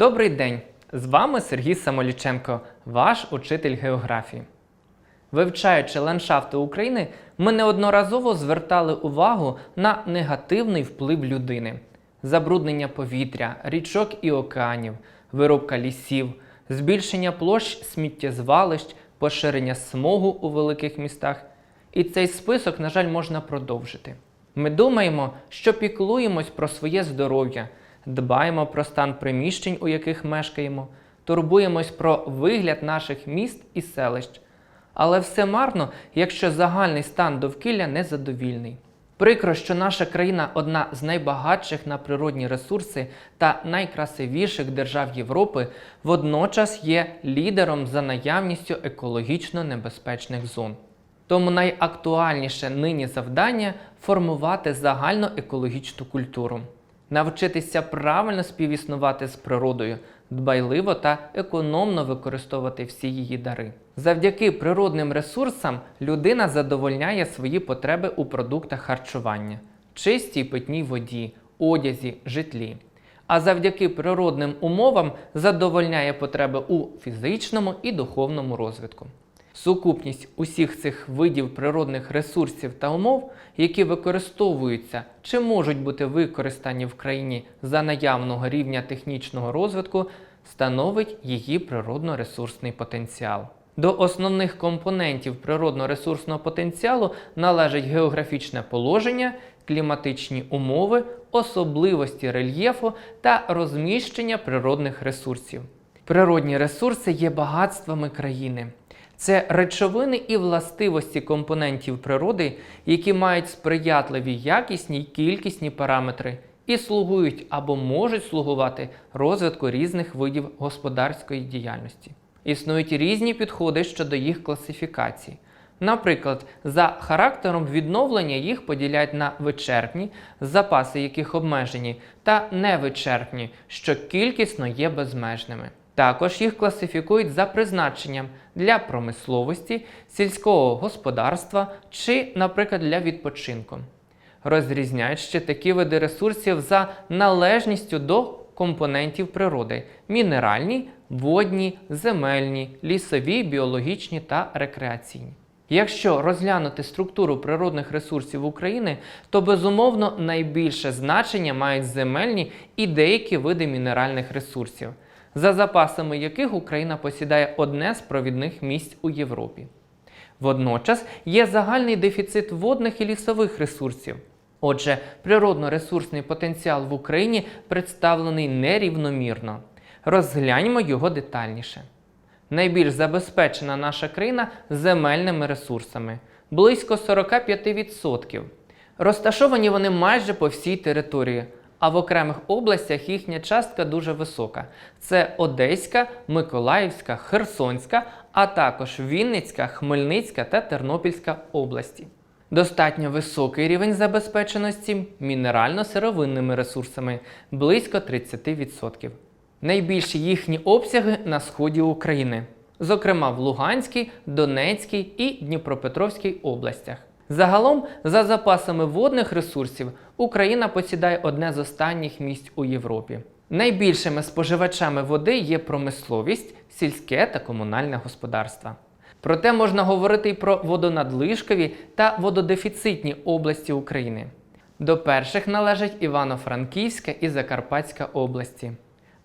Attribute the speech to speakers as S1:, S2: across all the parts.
S1: Добрий день! З вами Сергій Самоліченко, ваш учитель географії. Вивчаючи ландшафти України, ми неодноразово звертали увагу на негативний вплив людини: забруднення повітря, річок і океанів, вирубка лісів, збільшення площ сміттєзвалищ, поширення смогу у великих містах. І цей список, на жаль, можна продовжити. Ми думаємо, що піклуємось про своє здоров'я, дбаємо про стан приміщень, у яких мешкаємо, турбуємось про вигляд наших міст і селищ. Але все марно, якщо загальний стан довкілля незадовільний. Прикро, що наша країна одна з найбагатших на природні ресурси та найкрасивіших держав Європи, водночас є лідером за наявністю екологічно небезпечних зон. Тому найактуальніше нині завдання формувати загальну екологічну культуру, навчитися правильно співіснувати з природою, дбайливо та економно використовувати всі її дари. Завдяки природним ресурсам людина задовольняє свої потреби у продуктах харчування, чистій питній воді, одязі, житлі. А завдяки природним умовам задовольняє потреби у фізичному і духовному розвитку. Сукупність усіх цих видів природних ресурсів та умов, які використовуються чи можуть бути використані в країні за наявного рівня технічного розвитку, становить її природно-ресурсний потенціал. До основних компонентів природно-ресурсного потенціалу належать географічне положення, кліматичні умови, особливості рельєфу та розміщення природних ресурсів. Природні ресурси є багатствами країни. Це речовини і властивості компонентів природи, які мають сприятливі якісні й кількісні параметри і слугують або можуть слугувати розвитку різних видів господарської діяльності. Існують різні підходи щодо їх класифікації. Наприклад, за характером відновлення їх поділяють на вичерпні, запаси яких обмежені, та невичерпні, що кількісно є безмежними. Також їх класифікують за призначенням для промисловості, сільського господарства чи, наприклад, для відпочинку. Розрізняють ще такі види ресурсів за належністю до компонентів природи: мінеральні, водні, земельні, лісові, біологічні та рекреаційні. Якщо розглянути структуру природних ресурсів України, то безумовно найбільше значення мають земельні і деякі види мінеральних ресурсів, за запасами яких Україна посідає одне з провідних місць у Європі. Водночас є загальний дефіцит водних і лісових ресурсів. Отже, природно-ресурсний потенціал в Україні представлений нерівномірно. Розгляньмо його детальніше. Найбільш забезпечена наша країна земельними ресурсами близько 45%. Розташовані вони майже по всій території, а в окремих областях їхня частка дуже висока. Це Одеська, Миколаївська, Херсонська, а також Вінницька, Хмельницька та Тернопільська області. Достатньо високий рівень забезпеченості мінерально-сировинними ресурсами близько 30%. Найбільші їхні обсяги на сході України, зокрема в Луганській, Донецькій і Дніпропетровській областях. Загалом, за запасами водних ресурсів, Україна посідає одне з останніх місць у Європі. Найбільшими споживачами води є промисловість, сільське та комунальне господарство. Проте можна говорити й про водонадлишкові та вододефіцитні області України. До перших належать Івано-Франківська і Закарпатська області.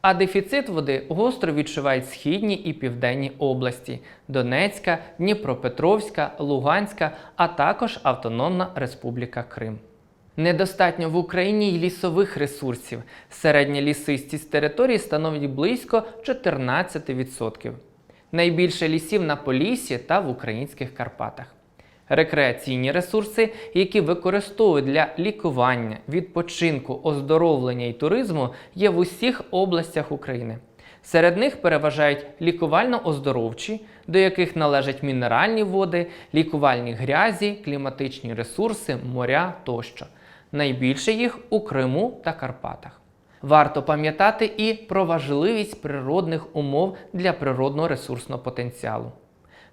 S1: А дефіцит води гостро відчувають східні і південні області Донецька, Дніпропетровська, Луганська, а також Автономна Республіка Крим. Недостатньо в Україні й лісових ресурсів. Середня лісистість території становить близько 14%. Найбільше лісів на Поліссі та в українських Карпатах. Рекреаційні ресурси, які використовують для лікування, відпочинку, оздоровлення і туризму, є в усіх областях України. Серед них переважають лікувально-оздоровчі, до яких належать мінеральні води, лікувальні грязі, кліматичні ресурси, моря тощо. Найбільше їх у Криму та Карпатах. Варто пам'ятати і про важливість природних умов для природно-ресурсного потенціалу.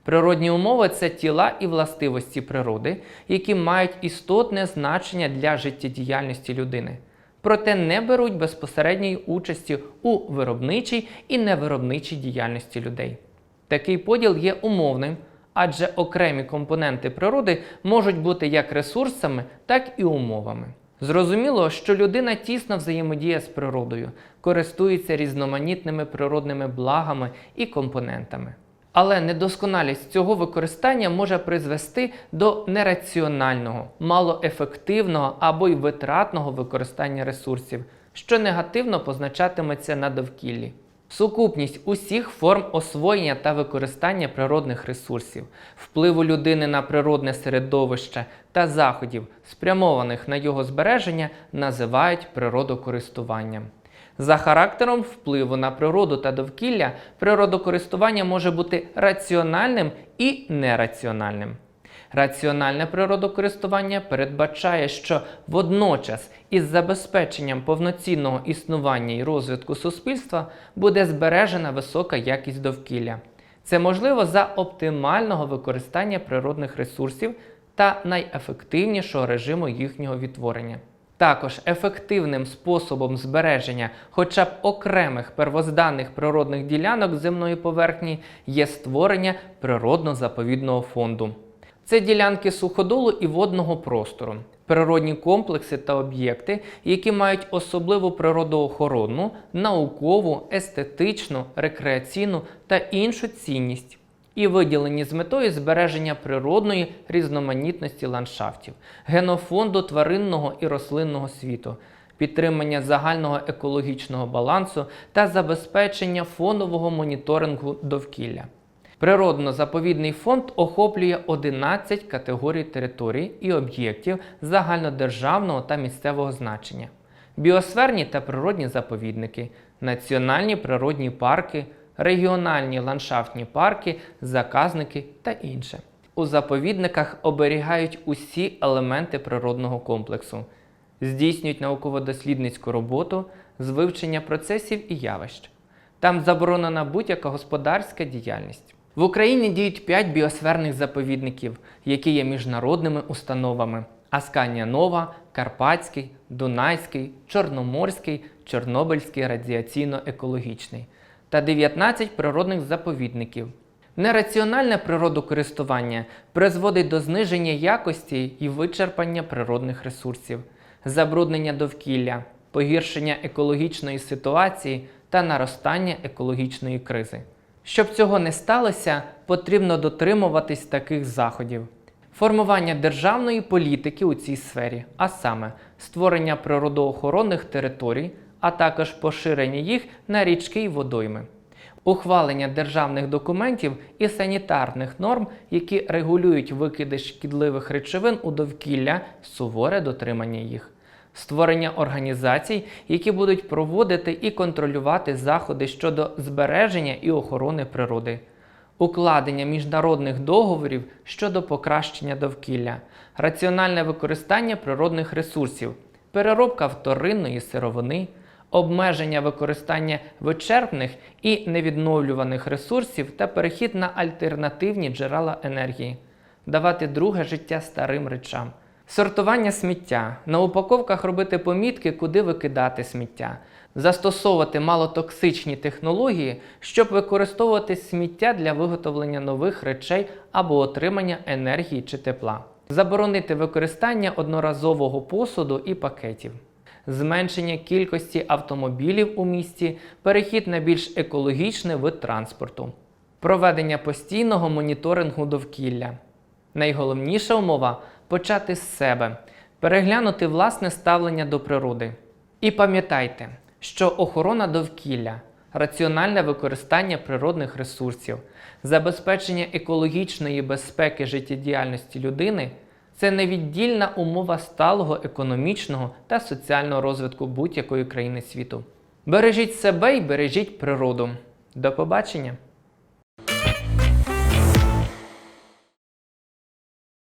S1: Природні умови це тіла і властивості природи, які мають істотне значення для життєдіяльності людини. проте не беруть безпосередньої участі у виробничій і невиробничій діяльності людей. Такий поділ є умовним, адже окремі компоненти природи можуть бути як ресурсами, так і умовами. Зрозуміло, що людина тісно взаємодіє з природою, користується різноманітними природними благами і компонентами. Але недосконалість цього використання може призвести до нераціонального, малоефективного або й витратного використання ресурсів, що негативно позначатиметься на довкіллі. Сукупність усіх форм освоєння та використання природних ресурсів, впливу людини на природне середовище та заходів, спрямованих на його збереження, називають природокористуванням. За характером впливу на природу та довкілля природокористування може бути раціональним і нераціональним. Раціональне природокористування передбачає, що водночас із забезпеченням повноцінного існування і розвитку суспільства буде збережена висока якість довкілля. Це можливо за оптимального використання природних ресурсів та найефективнішого режиму їхнього відтворення. Також ефективним способом збереження хоча б окремих первозданних природних ділянок земної поверхні є створення природно-заповідного фонду. Це ділянки суходолу і водного простору, природні комплекси та об'єкти, які мають особливу природоохоронну, наукову, естетичну, рекреаційну та іншу цінність, і виділені з метою збереження природної різноманітності ландшафтів, генофонду тваринного і рослинного світу, підтримання загального екологічного балансу та забезпечення фонового моніторингу довкілля. Природно-заповідний фонд охоплює 11 категорій територій і об'єктів загальнодержавного та місцевого значення, біосферні та природні заповідники, національні природні парки, регіональні ландшафтні парки, заказники та інше. У заповідниках оберігають усі елементи природного комплексу, здійснюють науково-дослідницьку роботу з вивчення процесів і явищ. Там заборонена будь-яка господарська діяльність. В Україні діють 5 біосферних заповідників, які є міжнародними установами: Асканія Нова, Карпатський, Дунайський, Чорноморський, Чорнобильський радіаційно-екологічний та 19 природних заповідників. Нераціональне природокористування призводить до зниження якості і вичерпання природних ресурсів, забруднення довкілля, погіршення екологічної ситуації та наростання екологічної кризи. Щоб цього не сталося, потрібно дотримуватись таких заходів. Формування державної політики у цій сфері, а саме створення природоохоронних територій, а також поширення їх на річки й водойми, ухвалення державних документів і санітарних норм, які регулюють викиди шкідливих речовин у довкілля, суворе дотримання їх. Створення організацій, які будуть проводити і контролювати заходи щодо збереження і охорони природи, укладення міжнародних договорів щодо покращення довкілля, раціональне використання природних ресурсів, переробка вторинної сировини. Обмеження використання вичерпних і невідновлюваних ресурсів та перехід на альтернативні джерела енергії, давати друге життя старим речам, Сортування сміття. На упаковках робити помітки, куди викидати сміття. Застосовувати малотоксичні технології, щоб використовувати сміття для виготовлення нових речей або отримання енергії чи тепла. Заборонити використання одноразового посуду і пакетів. Зменшення кількості автомобілів у місті, перехід на більш екологічний вид транспорту, проведення постійного моніторингу довкілля. Найголовніша умова почати з себе, переглянути власне ставлення до природи. І пам'ятайте, що охорона довкілля, раціональне використання природних ресурсів, забезпечення екологічної безпеки життєдіяльності людини це невіддільна умова сталого економічного та соціального розвитку будь-якої країни світу. Бережіть себе і бережіть природу. До побачення!